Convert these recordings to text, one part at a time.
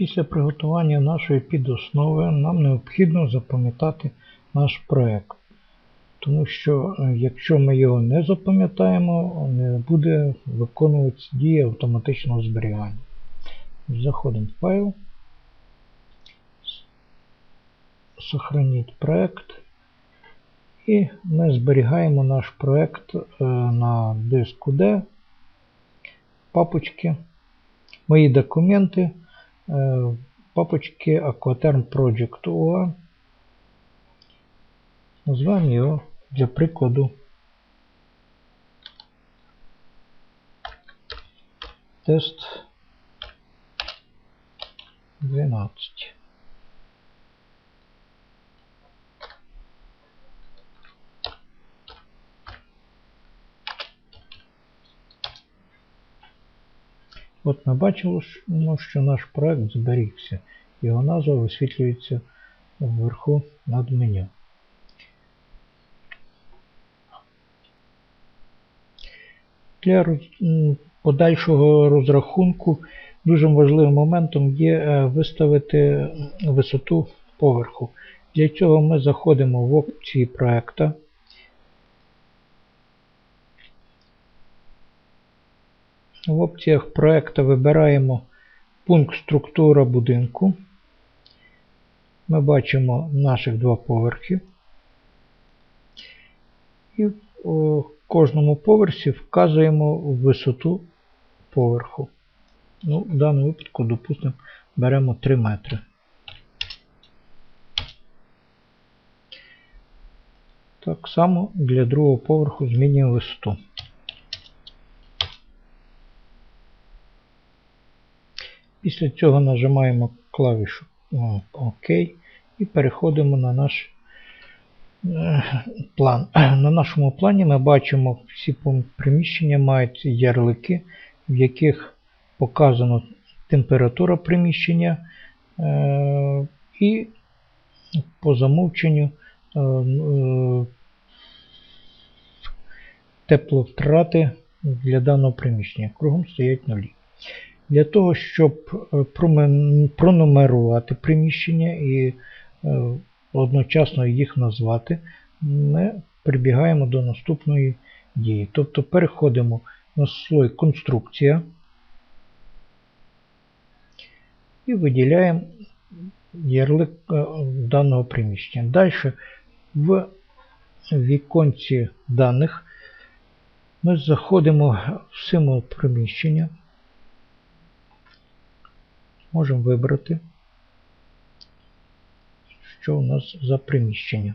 Після приготування нашої підоснови нам необхідно запам'ятати наш проект. Тому що е, якщо ми його не запам'ятаємо, не буде виконуватися дія автоматичного зберігання. Заходимо в файл, сохраніть проект. І ми зберігаємо наш проект е, на диску D, папочки, мої документи, папочки Aquaterm Project UA. Назвемо його для прикладу тест 12. От ми бачимо, що наш проект зберігся. Його назва висвітлюється вверху над меню. Для подальшого розрахунку дуже важливим моментом є е, виставити висоту поверху. Для цього ми заходимо в опції проекта. В опціях проекту вибираємо пункт структура будинку. Ми бачимо наших два поверхи. І в кожному поверсі вказуємо висоту поверху. Ну, В даному випадку, допустимо, беремо 3 метри. Так само для другого поверху змінюємо висоту. Після цього нажимаємо клавішу ОК і переходимо на наш е, план. На нашому плані ми бачимо, всі приміщення мають ярлики, в яких показано температура приміщення е, і по замовченню е, тепловтрати для даного приміщення. Кругом стоять нулі. Для того, щоб е, пронумерувати приміщення і е, одночасно їх назвати, ми прибігаємо до наступної дії. Тобто переходимо на слой конструкція і виділяємо ярлик е, даного приміщення. Далі в віконці даних ми заходимо в символ приміщення. Можемо вибрати, що у нас за приміщення.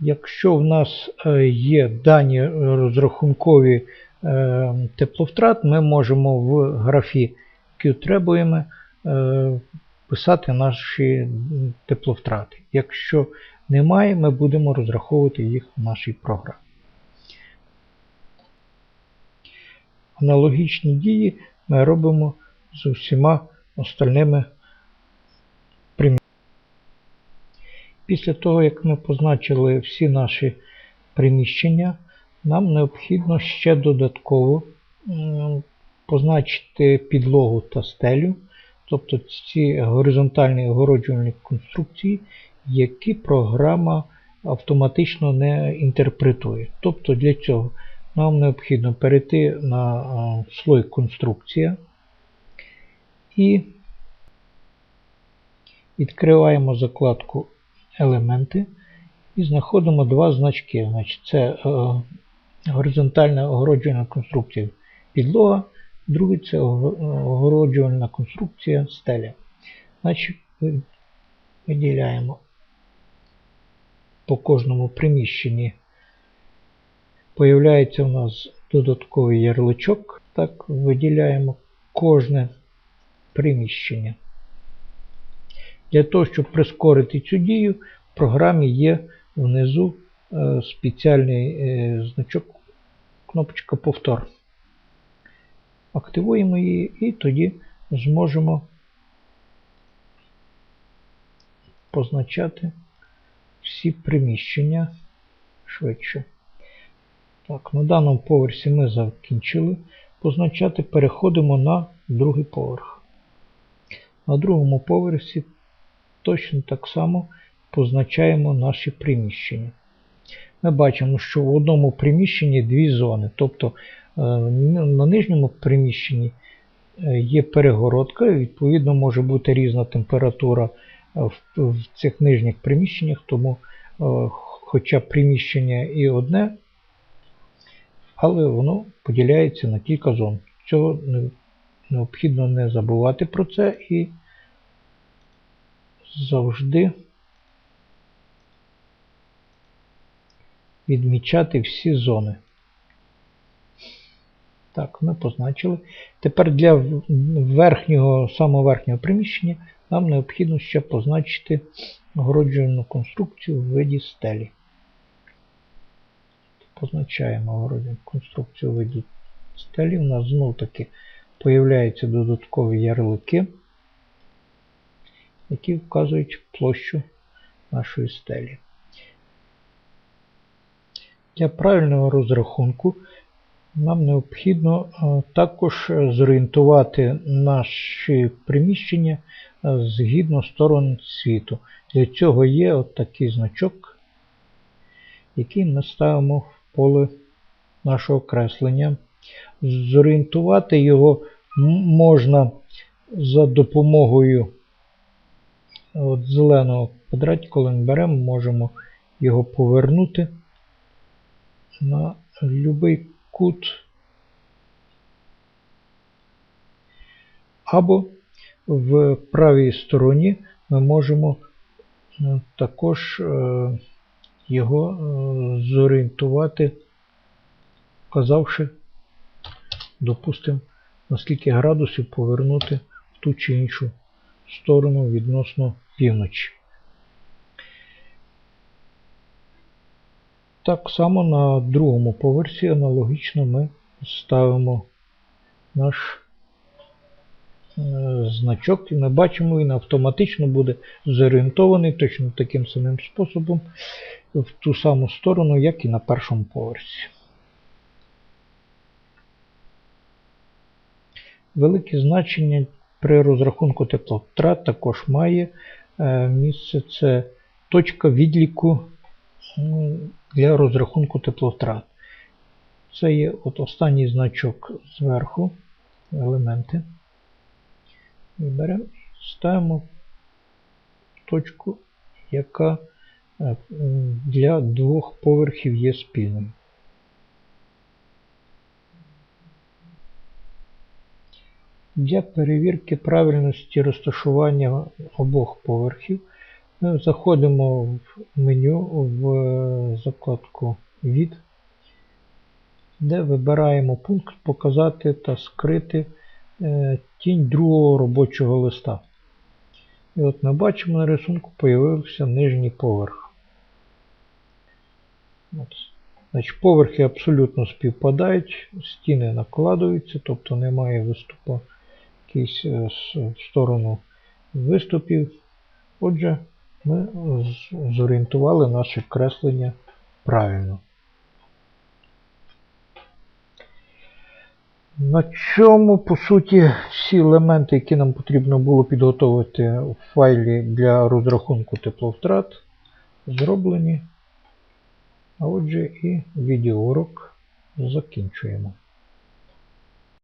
Якщо в нас е, є дані розрахункові е, тепловтрат, ми можемо в графі Q е, писати наші тепловтрати. Якщо немає, ми будемо розраховувати їх в нашій програмі. Аналогічні дії ми робимо з усіма остальними примірами. Після того, як ми позначили всі наші приміщення, нам необхідно ще додатково позначити підлогу та стелю тобто ці горизонтальні огороджувальні конструкції, які програма автоматично не інтерпретує. Тобто для цього нам необхідно перейти на слой конструкція і відкриваємо закладку елементи і знаходимо два значки. Значить, Це е, горизонтальна огороджувальна конструкція підлога Другий це огороджувальна конструкція стеля. Значить, виділяємо по кожному приміщенні. Появляється у нас додатковий ярличок. Так, виділяємо кожне приміщення. Для того, щоб прискорити цю дію, в програмі є внизу е, спеціальний е, значок, кнопочка Повтор активуємо її і тоді зможемо позначати всі приміщення швидше. Так, на даному поверсі ми закінчили позначати. Переходимо на другий поверх. На другому поверсі точно так само позначаємо наші приміщення. Ми бачимо, що в одному приміщенні дві зони. Тобто на нижньому приміщенні е, є перегородка, відповідно може бути різна температура е, в цих нижніх приміщеннях, тому хоча приміщення і одне, але воно поділяється на кілька зон. Цього необхідно не забувати про це і завжди відмічати всі зони. Так, ми позначили. Тепер для верхнього, самого верхнього приміщення нам необхідно ще позначити огороджувальну конструкцію в виді стелі. Позначаємо огороджувальну конструкцію в виді стелі. У нас знов таки появляються додаткові ярлики, які вказують площу нашої стелі. Для правильного розрахунку нам необхідно е, також зорієнтувати наші приміщення е, згідно сторон світу. Для цього є от такий значок, який ми ставимо в поле нашого креслення. Зорієнтувати його можна за допомогою от зеленого квадратика, коли ми беремо, можемо його повернути на будь-який кут. Або в правій стороні ми можемо е, також е, його е, зорієнтувати, вказавши, допустимо, на скільки градусів повернути в ту чи іншу сторону відносно півночі. Так само на другому поверсі аналогічно ми ставимо наш е, значок і ми бачимо, він автоматично буде зорієнтований точно таким самим способом в ту саму сторону, як і на першому поверсі. Велике значення при розрахунку тепловтрат також має е, місце це точка відліку для розрахунку тепловтрат. Це є от останній значок зверху, елементи. Беремо і ставимо точку, яка е, для двох поверхів є спільною. Для перевірки правильності розташування обох поверхів ми заходимо в меню в закладку Від, де вибираємо пункт Показати та скрити е, тінь другого робочого листа. І от ми бачимо на рисунку появився нижній поверх. От. Значить, Поверхи абсолютно співпадають, стіни накладуються, тобто немає виступу якийсь е, в сторону виступів. Отже, ми зорієнтували наше креслення правильно. На чому, по суті, всі елементи, які нам потрібно було підготувати в файлі для розрахунку тепловтрат, зроблені. А отже, і відеоурок закінчуємо.